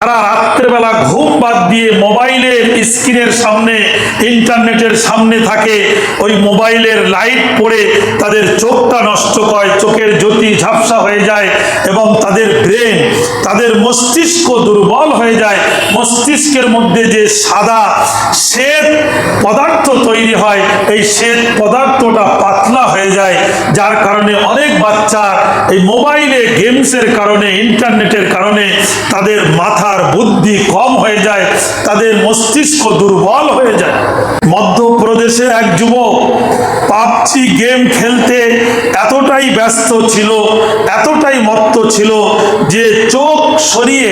তারা রাত্রেবেলা ঘুম বাদ দিয়ে মোবাইলের স্ক্রিনের সামনে, ইন্টারনেটের সামনে থাকে, ওই মোবাইলের লাইট পড়ে তাদের চোখটা নষ্ট হয়, চোখের জ্যোতি ঝাপসা হয়ে যায় এবং তাদের ব্রেন, তাদের মস্তিষ্ক দুর্বল হয়ে যায়। মস্তিষ্কের মধ্যে যে সাদা শ্বেত পদার্থ তৈরি হয়, এই শ্বেত পদার্থটা পাতলা হয়ে যায়, যার কারণে অনেক বাচ্চা এই মোবাইলে গেমসের কারণে, ইন্টারনেটের কারণে তাদের মাথার বুদ্ধি কম হয়ে যায়, তাদের মস্তিষ্ক দুর্বল হয়ে যায়। মধ্যপ্রদেশের এক যুবক পাবজি গেম খেলতে এতটাই ব্যস্ত ছিল, এতটাই মত্ত ছিল যে চোখ সরিয়ে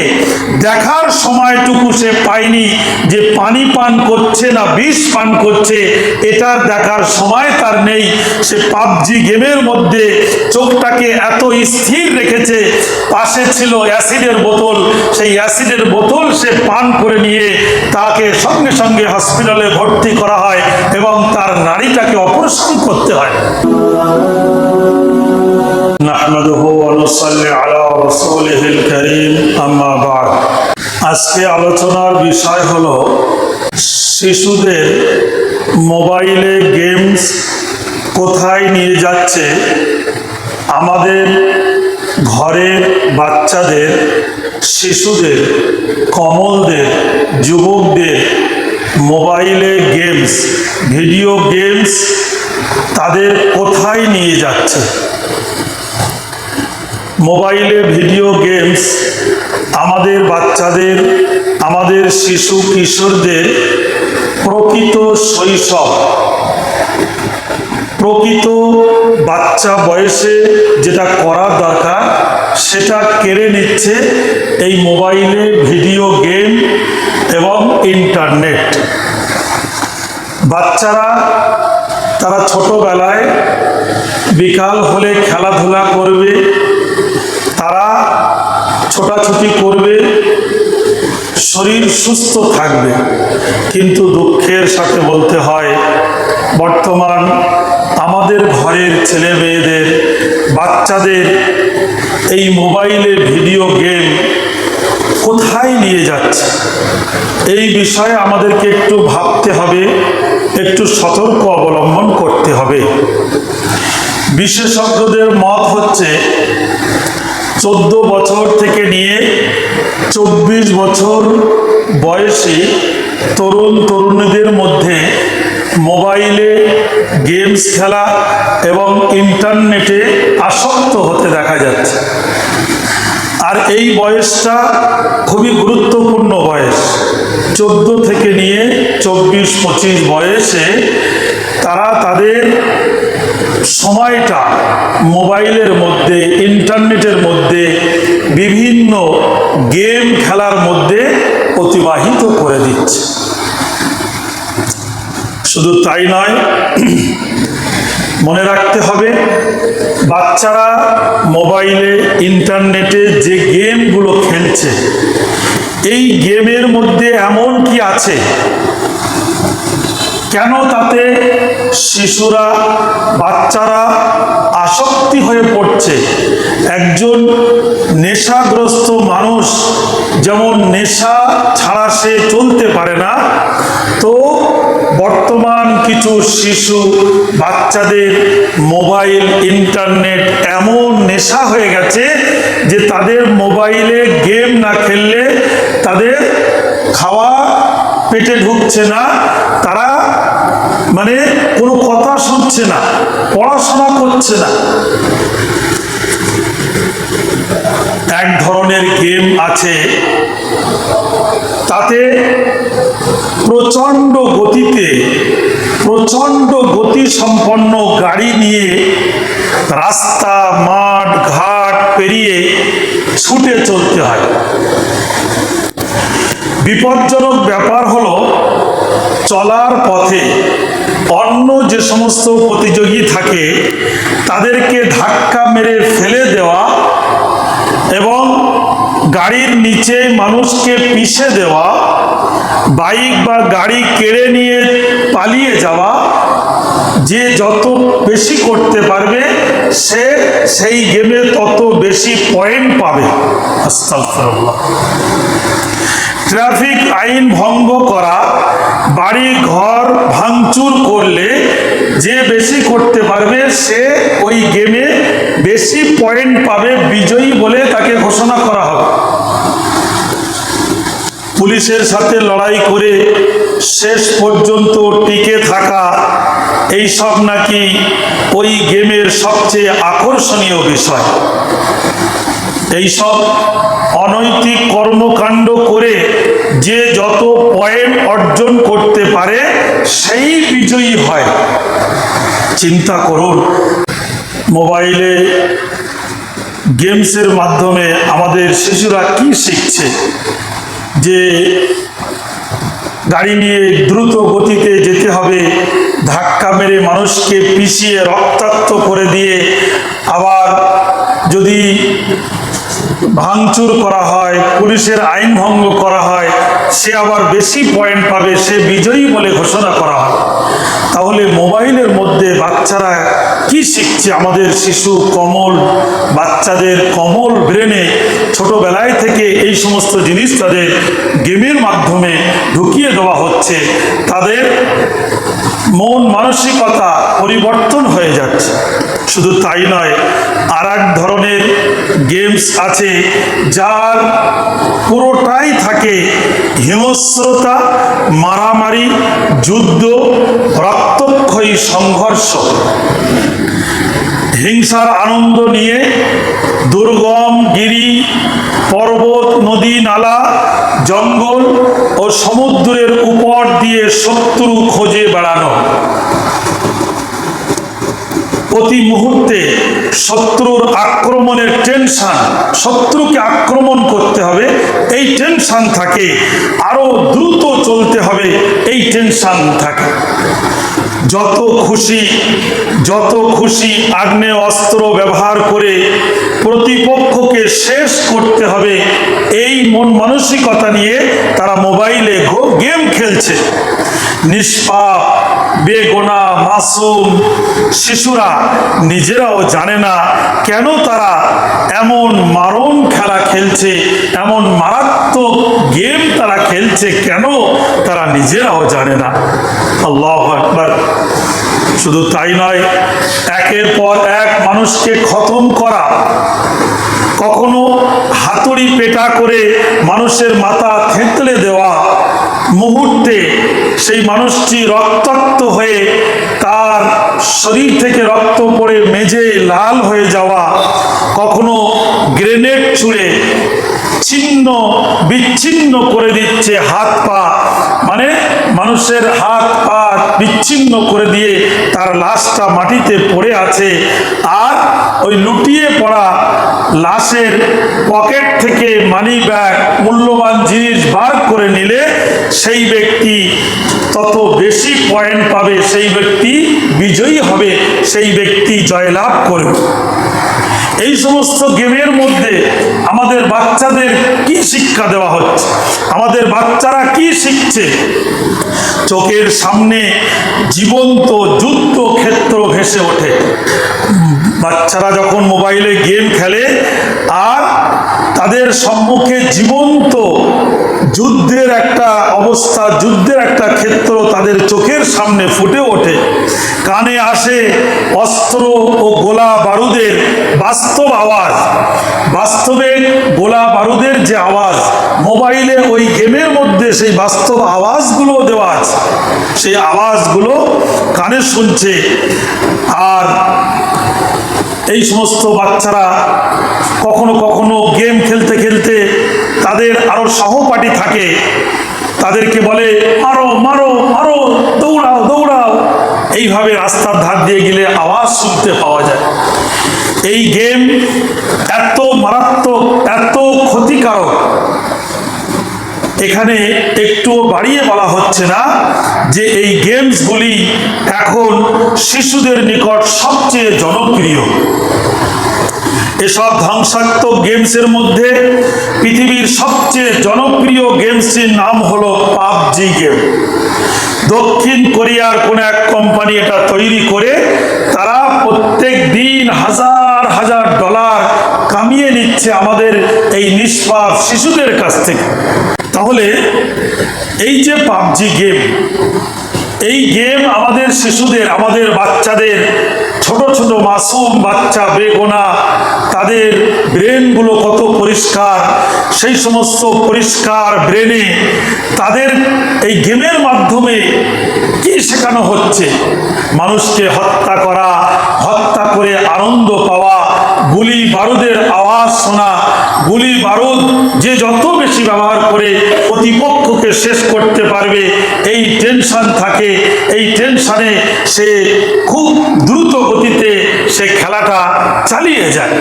দেখার সময়টুকু সে পায়নি যে পানি পান করছে না বিষ পান করছে, এটার দেখার সময় তার নেই। সে পাবজি গেমের মধ্যে চোখটাকে এত স্থির রেখেছে, পাশে ছিল অ্যাসিডের বোতল। সেই অ্যাসিডের বোতল সে পান করে নিয়ে তাকে সঙ্গে সঙ্গে হসপিটালে ভর্তি করা হয় এবং তার নারীটাকে অপারেশন করতে হয়। نحمده ونصلي على رسوله الكريم أما بعد আজকে আলোচনার বিষয় হলো শিশুদের মোবাইলে গেমস কোথায় নিয়ে যাচ্ছে আমাদের ঘরের বাচ্চাদের শিশুদের কমলদের যুবকদের মোবাইলে গেমস ভিডিও গেমস তাদের কোথায় নিয়ে যাচ্ছে মোবাইলে ভিডিও গেমস, আমাদের বাচ্চাদের, আমাদের শিশু কিশোরদের প্রকৃত শৈশব। প্রকৃত বাচ্চা বয়সে যেটা করার দরকার, সেটা কেড়ে নিচ্ছে এই মোবাইলে ভিডিও গেম এবং ইন্টারনেট। বাচ্চারা, তারা ছোটবেলায় বিকাল হলে খেলাধুলা করবে তারা ছোটাছুটি করবে, শরীর সুস্থ থাকবে। কিন্তু দুঃখের সাথে বলতে হয়, বর্তমান আমাদের ঘরের ছেলে মেয়েদের, বাচ্চাদের এই মোবাইলে ভিডিও গেম কোথায় নিয়ে যাচ্ছে? এই বিষয়ে আমাদেরকে একটু ভাবতে হবে, একটু সতর্ক অবলম্বন করতে হবে। বিশেষজ্ঞদের মত হচ্ছে চোদ্দ বছর থেকে নিয়ে চব্বিশ বছর বয়সী তরুণ তরুণীদের মধ্যে মোবাইলে গেমস খেলা এবং ইন্টারনেটে আসক্ত হতে দেখা যাচ্ছে। আর এই বয়সটা খুবই গুরুত্বপূর্ণ বয়স। চোদ্দ থেকে নিয়ে চব্বিশ পঁচিশ বয়সে তারা তাদের সময়টা মোবাইলের মধ্যে, ইন্টারনেটের মধ্যে, বিভিন্ন গেম খেলার মধ্যে অতিবাহিত করে দিচ্ছে। শুধু তাই নয়, মনে রাখতে হবে, বাচ্চারা মোবাইলে, ইন্টারনেটে যে গেমগুলো খেলছে, এই গেমের মধ্যে এমন কি আছে কেন তাতে শিশুরা, বাচ্চারা আসক্তি হয়ে পড়ছে? একজন নেশাগ্রস্ত মানুষ যেমন নেশা ছাড়া সে চলতে পারে না, তো বর্তমান কিছু শিশু, বাচ্চাদের মোবাইল, ইন্টারনেট এমন নেশা হয়ে গেছে যে তাদের মোবাইলে গেম না খেললে তাদের খাওয়া পেটে ঢুকছে না। মানে কোনো কথা শুনছে না, পড়াশোনা করছে না। এক ধরনের গেম আছে, তাতে প্রচণ্ড গতিতে, প্রচণ্ড গতি সম্পন্ন গাড়ি নিয়ে রাস্তা, মাঠ, ঘাট পেরিয়ে ছুটে চলতে হয়। বিপজ্জনক ব্যাপার হলো চলার পথে অন্য যে সমস্ত প্রতিযোগী থাকে, তাদেরকে ধাক্কা মেরে ফেলে দেওয়া এবং গাড়ির নিচে মানুষকে পিষে দেওয়া, বাইক বা গাড়ি কেড়ে নিয়ে পালিয়ে যাওয়া, যে যত বেশি করতে পারবে, সে সেই গেমে তত বেশি পয়েন্ট পাবে। আস্তাগফিরুল্লাহ। ট্রাফিক আইন ভঙ্গ করা, বাড়ি, ঘর ভাঙচুর করলে যে বেশি করতে পারবে, সে ওই গেমে বেশি পয়েন্ট পাবে বিজয়ী বলে তাকে ঘোষণা করা হবে। পুলিশের সাথে লড়াই করে শেষ পর্যন্ত টিকে থাকা এই সব নাকি ওই গেমের সবচেয়ে আকর্ষণীয় বিষয়। এইসব অনৈতিক কর্মকাণ্ড করে যে যত পয়েন্ট অর্জন করতে পারে, সেই বিজয়ী হয়। চিন্তা করুন, মোবাইলে গেমসের মাধ্যমে আমাদের শিশুরা কি শিখছে? যে গাড়ি নিয়ে দ্রুত গতিতে যেতে হবে, ধাক্কা মেরে মানুষকে পিছিয়ে রক্তাক্ত করে দিয়ে আবার যদি ভাঙচুর করা হয়, পুলিশের আইন ভঙ্গ করা হয়, সে আবার বেশি পয়েন্ট পাবে, সে বিজয়ী বলে ঘোষণা করা হয়। তাহলে মোবাইলের মধ্যে বাচ্চারা কি শিখছে আমাদের শিশু কমল, বাচ্চাদের কমল ব্রেনে ছোটবেলায় থেকে এই সমস্ত জিনিস তাদের গেমের মাধ্যমে ঢুকিয়ে দেওয়া হচ্ছে। তাদের মন মানসিকতা পরিবর্তন হয়ে যাচ্ছে। শুধু তাই নয় আর ধরনের গেমস আছে, যার পুরোটাই থাকে হিংস্রতা, মারামারি, যুদ্ধ, রক্তক্ষয়ী সংঘর্ষ। হিংসার আনন্দ নিয়ে দুর্গম গিরি, পর্বত, নদী, নালা, জঙ্গল ও সমুদ্রের উপর দিয়ে শত্রু খোঁজে বেড়ানো। প্রতি মুহূর্তে শত্রুর আক্রমণের টেনশন শত্রুকে আক্রমণ করতে হবে। এই টেনশন থাকে, আরও দ্রুত চলতে হবে, এই টেনশন থাকে। যত খুশি যত খুশি আগ্নেয় অস্ত্র ব্যবহার করে প্রতিপক্ষকে শেষ করতে হবে, এই মন মানসিকতা নিয়ে তারা মোবাইলে গেম খেলছে। নিষ্পাপ, বেগোনা, মাসুম শিশুরা নিজেরাও জানে না কেন তারা এমন মারণ খেলা খেলছে, এমন মারাত্মক গেম তারা খেলছে, কেন তারা নিজেরাও জানে না। আল্লাহ একবার শুধু তাই নয়, একের পর এক মানুষকে খতম করা কখনো হাতুড়ি পেটা করে মানুষের মাথা থেঁতলে দেওয়া মুহূর্তে সেই মানুষটি রক্তাক্ত হয়ে তার শরীর থেকে রক্ত পড়ে মেজে লাল হয়ে যাওয়া, কখনো গ্রেনেড ছুঁড়ে ছিন্ন, বিচ্ছিন্ন করে দিচ্ছে হাত পা। মানে মানুষের হাত পা বিচ্ছিন্ন করে দিয়ে তার লাশটা মাটিতে পড়ে আছে। আর ওই লুটিয়ে পড়া লাশের পকেট থেকে মানি ব্যাগ মূল্যবান জিনিস বার করে নিলে সেই ব্যক্তি তত বেশি পয়েন্ট পাবে, সেই ব্যক্তি বিজয়ী হবে, সেই ব্যক্তি জয়লাভ করবে। এই সমস্ত গেমের মধ্যে আমাদের বাচ্চাদের কি শিক্ষা দেওয়া হচ্ছে? আমাদের বাচ্চারা কি শিখছে? চোখের সামনে জীবন্ত যুদ্ধ ক্ষেত্র ভেসে ওঠে। বাচ্চারা যখন মোবাইলে গেম খেলে আর তাদের সম্মুখে জীবন্ত যুদ্ধের একটা অবস্থা, যুদ্ধের একটা ক্ষেত্র তাদের চোখের সামনে ফুটে ওঠে। কানে আসে অস্ত্র ও গোলা বারুদের বাস্তব আওয়াজ। বাস্তবে গোলা বারুদের যে আওয়াজ, মোবাইলে ওই গেমের মধ্যে সেই বাস্তব আওয়াজগুলো দেওয়া আছে। সেই আওয়াজগুলো কানে শুনছে। আর এই সমস্ত বাচ্চারা কখনো কখনো গেম তাদের আরও সহপাঠী থাকে, তাদেরকে বলে, মারো মারো মারো, দৌড়াও দৌড়াও। এইভাবে রাস্তার ধার দিয়ে গেলে আওয়াজ শুনতে পাওয়া যায়। এই গেম এত মারাত্মক, এত ক্ষতিকারক। এখানে একটু বাড়িয়ে বলা হচ্ছে না যে এই গেমসগুলি এখন শিশুদের নিকট সবচেয়ে জনপ্রিয়। এসব ধ্বংসাত্মক গেমসের মধ্যে পৃথিবীর সবচেয়ে জনপ্রিয় গেমসটির নাম হলো পাবজি গেম। দক্ষিণ কোরিয়ার কোন এক কোম্পানি এটা তৈরি করে তারা প্রত্যেক দিন হাজার হাজার ডলার কামিয়ে নিচ্ছে আমাদের এই নিষ্পাপ শিশুদের কাছ থেকে। তাহলে এই যে পাবজি গেম এই গেম আমাদের শিশুদের, আমাদের বাচ্চাদের, ছোট ছোট মাসুম বাচ্চা, বেগোনা, তাদের ব্রেনগুলো কত পরিষ্কার, সেই সমস্ত পরিষ্কার ব্রেনে তাদের এই গেমের মাধ্যমে কি শেখানো হচ্ছে? মানুষকে হত্যা করা, হত্যা করে আনন্দ পাওয়া গুলি বারুদের আওয়াজ শোনা, গুলি বারুদ যে যত বেশি ব্যবহার করে প্রতিপক্ষকে শেষ করতে পারবে, এই টেনশন থাকে, এই টেনশনে সে খুব দ্রুত গতিতে সে খেলাটা চালিয়ে যায়।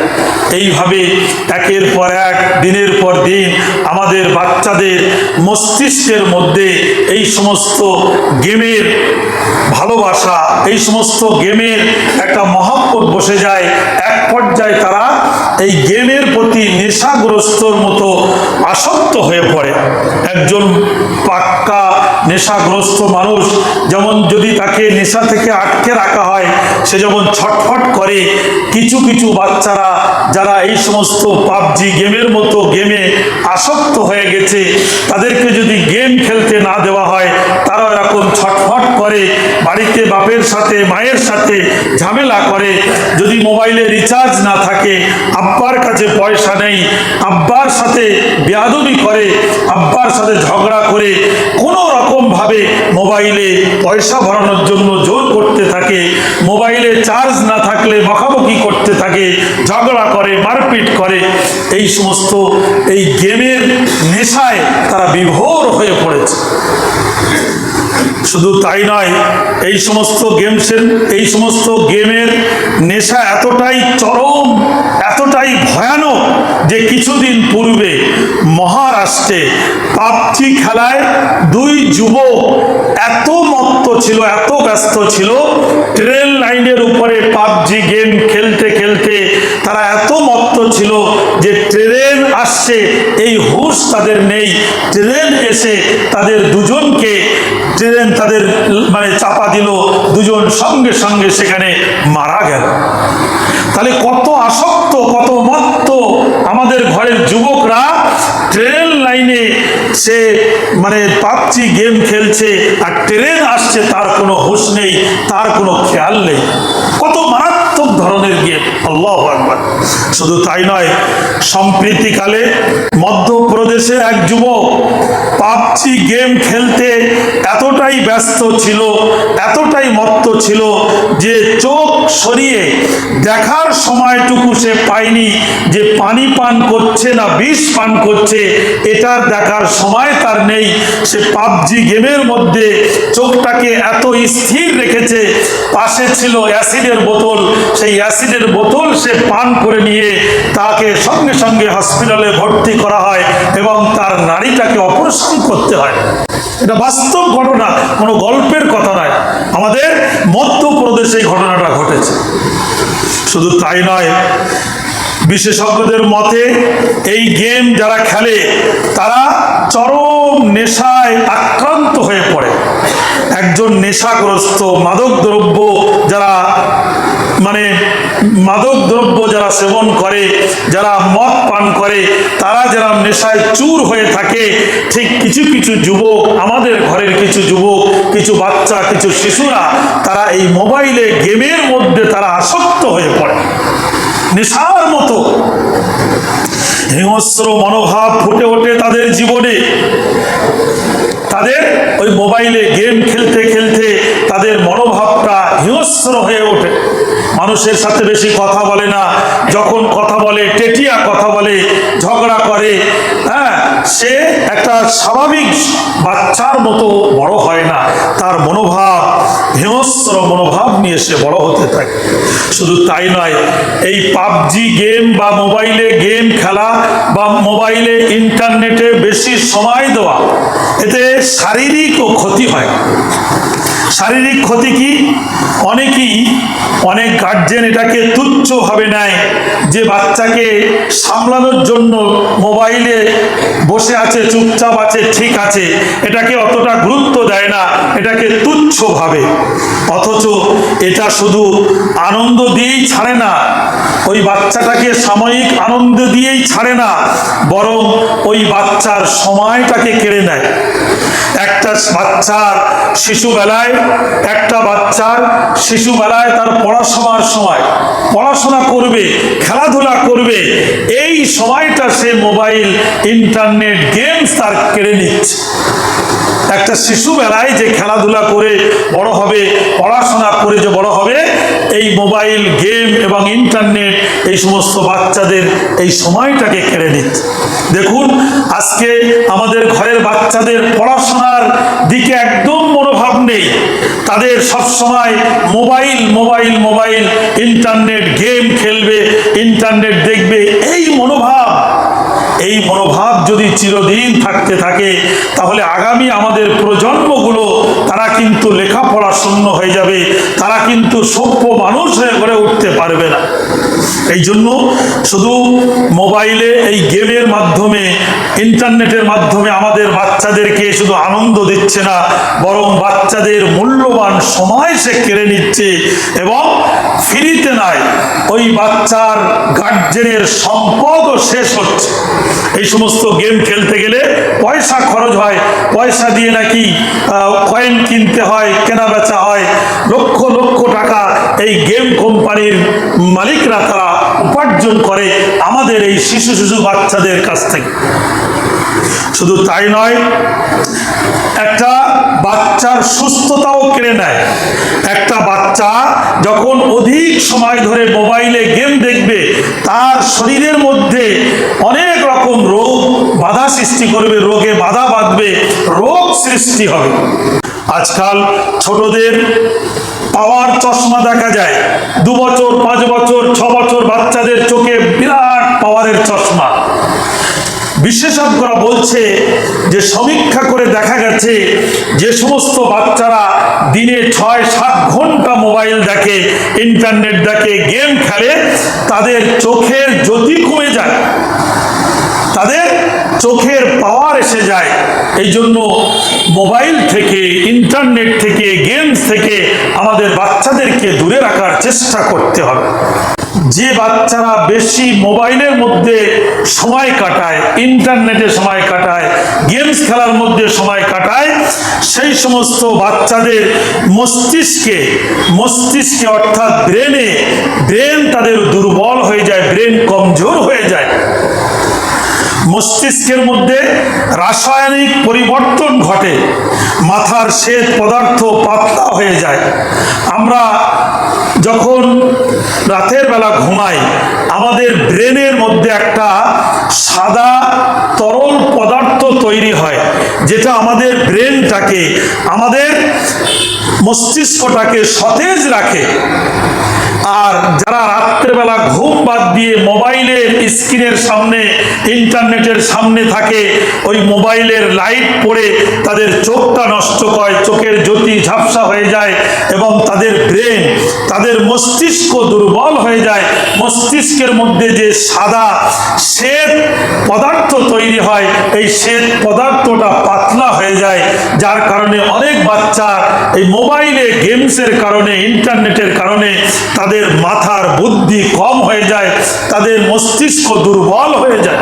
এইভাবে একের পর এক, দিনের পর দিন আমাদের বাচ্চাদের মস্তিষ্কের মধ্যে এই সমস্ত গেমের ভালোবাসা, এই সমস্ত গেমের একটা মহাব্বত বসে যায়। এক পর্যায়ে তারা এই গেমের প্রতি নেশাগ্রস্তর মতো আসক্ত হয়ে পড়ে। একজন পাক্কা নেশাগ্রস্ত মানুষ যেমন যদি তাকে নেশা থেকে আটকে রাখা হয়, সে যেমন ছটফট করে। কিছু কিছু বাচ্চারা যারা এই সমস্ত পাবজি গেমের মতো গেমে আসক্ত হয়ে গেছে, তাদেরকে যদি গেম খেলতে না দেওয়া হয়, তারা এরকম ছটফট করে, বাড়িতে বাপের সাথে, মায়ের সাথে ঝামেলা করে। যদি মোবাইলে রিচার্জ না থাকে, আব্বার কাছে পয়সা নেই, আব্বার সাথে বেয়াদবি করে, আব্বার সাথে ঝগড়া করে, কোনো রকমভাবে মোবাইলে পয়সা ভরানোর জন্য জোর করতে থাকে, মোবাইলে চার্জ না থাকলে বকাবকি করতে থাকে, ঝগড়া করে, মারপিট করে, এই সমস্ত এই গেমের নেশায় তারা বিভোর হয়ে পড়েছে। শুধু তাই নয়, এই সমস্ত গেমসের, এই সমস্ত গেমের নেশা এতটাই চরম এতটাই ভয়ানক যে কিছুদিন পূর্বে মহারাষ্ট্রে পাবজি খেলায় দুই যুবক এত মত্ত ছিল, এত ব্যস্ত ছিল, ট্রেন লাইনের উপরে পাবজি গেম খেলতে খেলতে তারা এত মত্ত ছিল যে ট্রেন আসছে, এই হুশ তাদের নেই। ট্রেন এসে তাদের দুজনকে, ট্রেন তাদের মানে চাপা দিল, দুজন সঙ্গে সঙ্গে সেখানে মারা গেল। তাহলে কত আসক্ত কত মত্ত আমাদের ঘরের যুবকরা সে মানে পাবজি গেম খেলছে আর ট্রেন আসছে, তার কোনো হুঁশ নেই, তার কোনো খেয়াল নেই। কত মারাত্মক ধরনের গেম আল্লাহ শুধু তাই নয়, সম্প্রীতিকালে মধ্যপ্রদেশে এক যুবক পাবজি গেম খেলতে এতটাই ব্যস্ত ছিল, এতটাই মত্ত ছিল যে চোখ সরিয়ে দেখার সময়টুকু সে পায়নি যে পানি পান করছে না বিষ পান করছে, এটার দেখার সময় তার নেই। সে পাবজি গেমের মধ্যে চোখটাকে এত স্থির রেখেছে। পাশে ছিল অ্যাসিডের বোতল। সেই অ্যাসিডের বোতল সে পান করে নিয়ে তাকে সঙ্গে সঙ্গে হসপিটালে ভর্তি করা হয় এবং তার নারীটাকে অপারেশন করতে হয়। এটা বাস্তব ঘটনা, কোনো গল্পের কথা নয়। আমাদের মধ্যপ্রদেশে এই ঘটনাটা ঘটেছে। শুধু তাই নয় বিশেষজ্ঞদের মতে, এই গেম যারা খেলে, তারা চরম নেশায় আক্রান্ত হয়ে পড়ে। একজন নেশাগ্রস্ত মাদক দ্রব্য যারা মানে মাদক দ্রব্য যারা সেবন করে, যারা মদ পান করে, তারা যারা নেশায় চুর হয়ে থাকে, ঠিক কিছু কিছু যুবক, আমাদের ঘরের কিছু যুবক, কিছু বাচ্চা, কিছু শিশুরা, তারা এই মোবাইলে গেমের মধ্যে তারা আসক্ত হয়ে পড়ে। নেশার মতো। হিংস্র মনোভাব ফুটে ওঠে তাদের জীবনে। তাদের ওই মোবাইলে গেম খেলতে খেলতে তাদের মনোভাবটা হিংস্র হয়ে ওঠে। মানুষের সাথে বেশি কথা বলে না। যখন কথা বলে, টেটিয়া কথা বলে, ঝগড়া করে সে একটা স্বাভাবিক বাচ্চার মতো বড় হয় না। তার মনোভাব হিংস্র মনোভাব নিয়ে সে বড় হতে থাকে। শুধু তাই নয়, এই পাবজি গেম বা মোবাইলে গেম খেলা বা মোবাইলে ইন্টারনেটে বেশি সময় দেওয়া, এতে শারীরিক ও ক্ষতি হয়। শারীরিক ক্ষতি কি? অনেকেই, অনেক গার্জেন এটাকে তুচ্ছভাবে নেয় যে বাচ্চাকে সামলানোর জন্য মোবাইলে বসে আছে, চুপচাপ আছে, ঠিক আছে। এটাকে অতটা গুরুত্ব দেয় না, এটাকে তুচ্ছ ভাবে। অথচ এটা শুধু আনন্দ দিয়েই ছাড়ে না, ওই বাচ্চাটাকে সাময়িক আনন্দ দিয়েই ছাড়ে না, বরং ওই বাচ্চার সময়টাকে কেড়ে নেয়। একটা বাচ্চার শিশুবেলায়, একটা বাচ্চার শিশুবেলায় তার পড়াশোনার সময়, পড়াশোনা করবে, খেলাধুলা করবে, এই সময়টা সে মোবাইল, ইন্টারনেট, গেমস তার কেড়ে নিচ্ছে। একটা শিশুবেলায় যে খেলাধুলা করে বড় হবে, পড়াশোনা করে যে বড় হবে এই মোবাইল, গেম এবং ইন্টারনেট এই সমস্ত বাচ্চাদের এই সময়টাকে কেড়ে নিচ্ছে দেখুন, আজকে আমাদের ঘরের বাচ্চাদের পড়াশোনার দিকে একদম মনোভাব নেই। তাদের সবসময় mobile mobile mobile, internet, game খেলবে, ইন্টারনেট দেখবে, এই মনোভাব। এই মনোভাব যদি চিরদিন থাকতে থাকে, তাহলে আগামী আমাদের প্রজন্মগুলো তারা কিন্তু লেখাপড়া শূন্য হয়ে যাবে, তারা কিন্তু সভ্য মানুষ হয়ে গড়ে উঠতে পারবে না। এই জন্য শুধু মোবাইলে, এই গেমের মাধ্যমে, ইন্টারনেটের মাধ্যমে আমাদের বাচ্চাদেরকে শুধু আনন্দ দিচ্ছে না, বরং বাচ্চাদের মূল্যবান সময় সে কেড়ে নিচ্ছে এবং ফিরিতে নাই। ওই বাচ্চার গার্জেনের সম্পদও শেষ হচ্ছে। এই সমস্ত গেম খেলতে গেলে পয়সা খরচ হয়। পয়সা দিয়ে নাকি কয়েন কিনতে হয় কেনা বেচা হয়, লক্ষ লক্ষ টাকা এই গেম কোম্পানির মালিকরা তারা উপার্জন করে আমাদের এই শিশু শিশু বাচ্চাদের কাছ থেকে। শুধু তাই নয়, একটা বাচ্চার সুস্থতাও কেড়ে নেয়। একটা বাচ্চা যখন অধিক সময় ধরে মোবাইলে গেম দেখবে, তার শরীরের মধ্যে অনেক রকম রোগ, বাধা সৃষ্টি করবে, রোগে বাধা বাঁধবে, রোগ সৃষ্টি হবে। আজকাল ছোটদের পাওয়ার চশমা দেখা যায়। দু বছর, পাঁচ বছর, ছ বছর বাচ্চাদের চোখে বিরাট পাওয়ারের চশমা। বিশেষজ্ঞরা বলছে যে সমীক্ষা করে দেখা গেছে যে সমস্ত বাচ্চারা দিনে ছয় সাত ঘণ্টা মোবাইল দেখে, ইন্টারনেট দেখে, গেম খেলে, তাদের চোখের জ্যোতি কমে যায়। তাদের চোখের পাওয়ার এসে যায়। এই জন্য মোবাইল থেকে, ইন্টারনেট থেকে, গেমস থেকে আমাদের বাচ্চাদেরকে দূরে রাখার চেষ্টা করতে হবে। যে বাচ্চারা বেশি মোবাইলের মধ্যে সময় কাটায় ইন্টারনেটে সময় কাটায়, গেমস খেলার মধ্যে সময় কাটায়, সেই সমস্ত বাচ্চাদের মস্তিষ্কে মস্তিষ্কে অর্থাৎ ব্রেনে, ব্রেন তাদের দুর্বল হয়ে যায়, ব্রেন কমজোর হয়ে যায়। মস্তিষ্কের মধ্যে রাসায়নিক পরিবর্তন ঘটে, মাথার শ্বেত পদার্থ পাতলা হয়ে যায়। আমরা যখন রাতের বেলা ঘুমাই আমাদের ব্রেনের মধ্যে একটা সাদা তরল পদার্থ তৈরি হয়। যেটা আমাদের ব্রেনটাকে, আমাদের মস্তিষ্কটাকে সতেজ রাখে। আর যারা রাত্রেবেলা ঘুম বাদ দিয়ে মোবাইলের স্ক্রিনের সামনে, ইন্টারনেটের সামনে থাকে, ওই মোবাইলের লাইট পড়ে তাদের চোখটা নষ্ট হয় চোখের জ্যোতি ঝাপসা হয়ে যায় এবং তাদের ব্রেন, তাদের মস্তিষ্ক দুর্বল হয়ে যায়। মস্তিষ্কের মধ্যে যে সাদা শ্বেত পদার্থ তৈরি হয়, এই শ্বেত পদার্থটা পাতলা হয়ে যায়, যার কারণে অনেক বাচ্চা এই মোবাইলে গেমসের কারণে, ইন্টারনেটের কারণে তাদের মাথার বুদ্ধি কম হয়ে যায়, তাদের মস্তিষ্ক দুর্বল হয়ে যায়।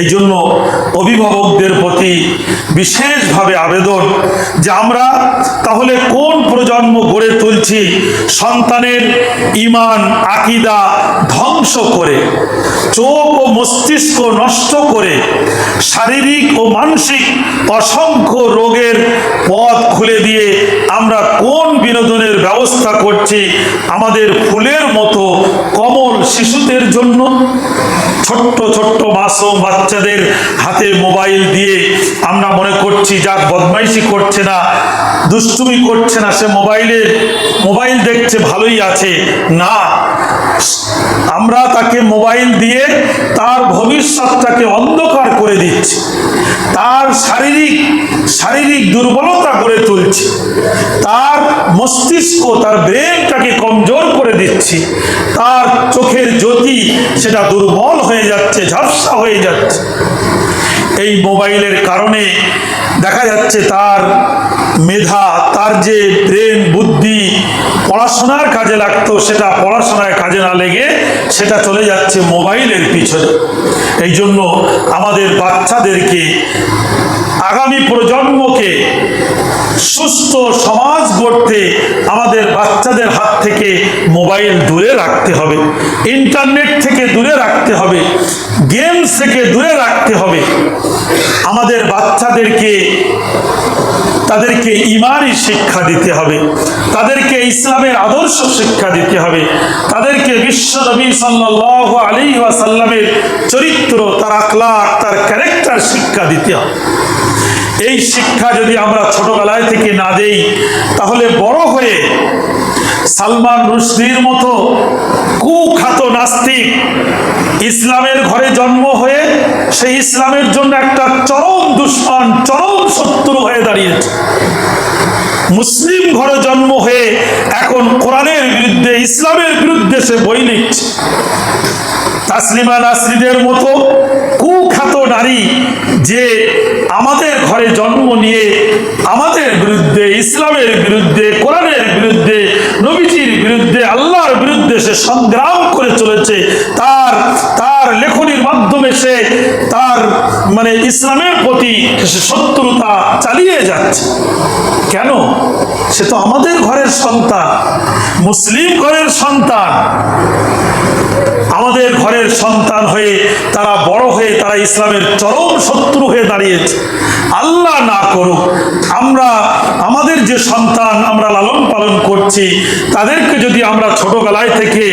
এই জন্য অভিভাবকদের প্রতি বিশেষভাবে আবেদন যে আমরা তাহলে কোন প্রজন্ম গড়ে তুলছি সন্তানের ইমান, আকিদা ধ্বংস করে, চোখ ও মস্তিষ্ক নষ্ট করে, শারীরিক ও মানসিক অসংখ্য রোগের পথ খুলে দিয়ে আমরা কোন বিনোদনের ব্যবস্থা করছি আমাদের ফুলের মতো কমল শিশুদের জন্য? ছোট্ট ছোট্ট মাসুম বাচ্চাদের হাতে মোবাইল দিয়ে আমরা মনে করছি যা বদমাইশি করছে না, দুষ্টুমি করছে না, সে মোবাইলের মোবাইল দেখছে ভালোই আছে। না আমরা তাকে মোবাইল দিয়ে তার ভবিষ্যৎটাকে অন্ধকার করে দিচ্ছি। তার শারীরিক শারীরিক দুর্বলতা করে তুলছি। তার মস্তিষ্ক, তার ব্রেনটাকে কমজোর করে দিচ্ছি। তার চোখের জ্যোতি সেটা দুর্বল হয়ে যাচ্ছে, ঝাপসা হয়ে যাচ্ছে। এই মোবাইলের কারণে দেখা যাচ্ছে তার মেধা, তার যে ব্রেন পড়াশোনার কাজে লাগতো, সেটা পড়াশোনায় কাজে না লেগে সেটা চলে যাচ্ছে মোবাইলের পিছনে। এই জন্য আমাদের বাচ্চাদেরকে আগামী প্রজন্মকে সুস্থ সমাজ গড়তে আমাদের বাচ্চাদের হাত থেকে মোবাইল দূরে রাখতে হবে, ইন্টারনেট থেকে দূরে রাখতে হবে, গেমস থেকে দূরে রাখতে হবে। আমাদের বাচ্চাদেরকে তাদেরকে ইমানই শিক্ষা দিতে হবে। তাদেরকে ইসলামের আদর্শ শিক্ষা দিতে হবে। তাদেরকে বিশ্ব নবী সাল্লাহ আলী ওয়াসাল্লামের চরিত্র, তার আখলাক, তার ক্যারেক্টার শিক্ষা দিতে হবে। এই শিক্ষা যদি আমরা ছোটবেলায় থেকে না দেই, তাহলে বড় হয়ে সালমান রুশদির মতো কুখ্যাত নাস্তিক ইসলামের ঘরে জন্ম হয়ে সেই ইসলামের জন্য একটা চরম দুশ্মন, চরম শত্রু হয়ে দাঁড়িয়েছে। মুসলিম ঘরে জন্ম হয়ে এখন কোরআনের বিরুদ্ধে, ইসলামের বিরুদ্ধে সে বই লিখছে। তাসলিমা নাসরিদের মতো কুখ্যাত নারী যে আমাদের ঘরে জন্ম নিয়ে আমাদের বিরুদ্ধে, ইসলামের বিরুদ্ধে, কোরআনের বিরুদ্ধে, নবীজির বিরুদ্ধে, আল্লাহর বিরুদ্ধে সে সংগ্রাম করে চলেছে, তার তার লেখনির মাধ্যমে সে তার মানে ইসলামের প্রতি সে শত্রুতা চালিয়ে যাচ্ছে। কেন? সে তো আমাদের ঘরের সন্তান, মুসলিম ঘরের সন্তান। আমাদের ঘরের সন্তান হয়ে তারা বড় হয়ে তারা ইসলামের চরম শত্রু হয়ে দাঁড়িয়েছে। আল্লাহ না করুক, আমরা, আমাদের যে সন্তান আমরা লালন পালন করছি, তাদেরকে যদি আমরা ছোটবেলায় থেকে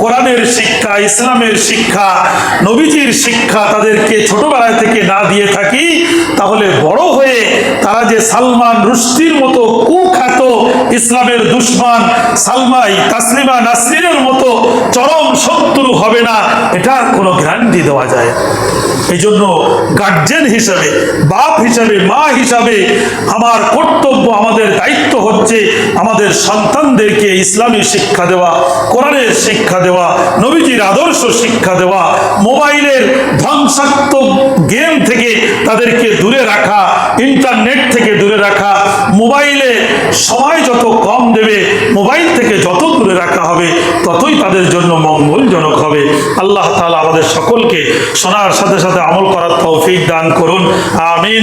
কোরআনের শিক্ষা, ইসলামের শিক্ষা, নবীজির শিক্ষা তাদেরকে ছোটবেলায় থেকে না দিয়ে থাকি, তাহলে বড় হয়ে তারা যে সালমান রুশদির মতো কুখ্যাত ইসলামের দুশ্মন, সালমাই তাসলিমা নাসরিনের মতো চরম শত্রু হবে না, এটা কোনো গ্যারান্টি দেওয়া যায় এই জন্য গার্জেন হিসাবে, বাপ হিসাবে মা হিসাবে আমার কর্তব্য, আমাদের দায়িত্ব হচ্ছে আমাদের সন্তানদেরকে ইসলামী শিক্ষা দেওয়া, কোরআনের শিক্ষা দেওয়া, নবীজির আদর্শ শিক্ষা দেওয়া, মোবাইলের ধ্বংসাত্মক গেম থেকে তাদেরকে দূরে রাখা, ইন্টারনেট থেকে দূরে রাখা, মোবাইলে সময় যত কম দেবে, মোবাইল থেকে যত দূরে রাখা হবে, ততই তাদের জন্য মঙ্গলজনক হবে। আল্লাহ তাআলা আমাদের সকলকে শোনার সাথে সাথে আমল করার তৌফিক দান করুন। আমিন।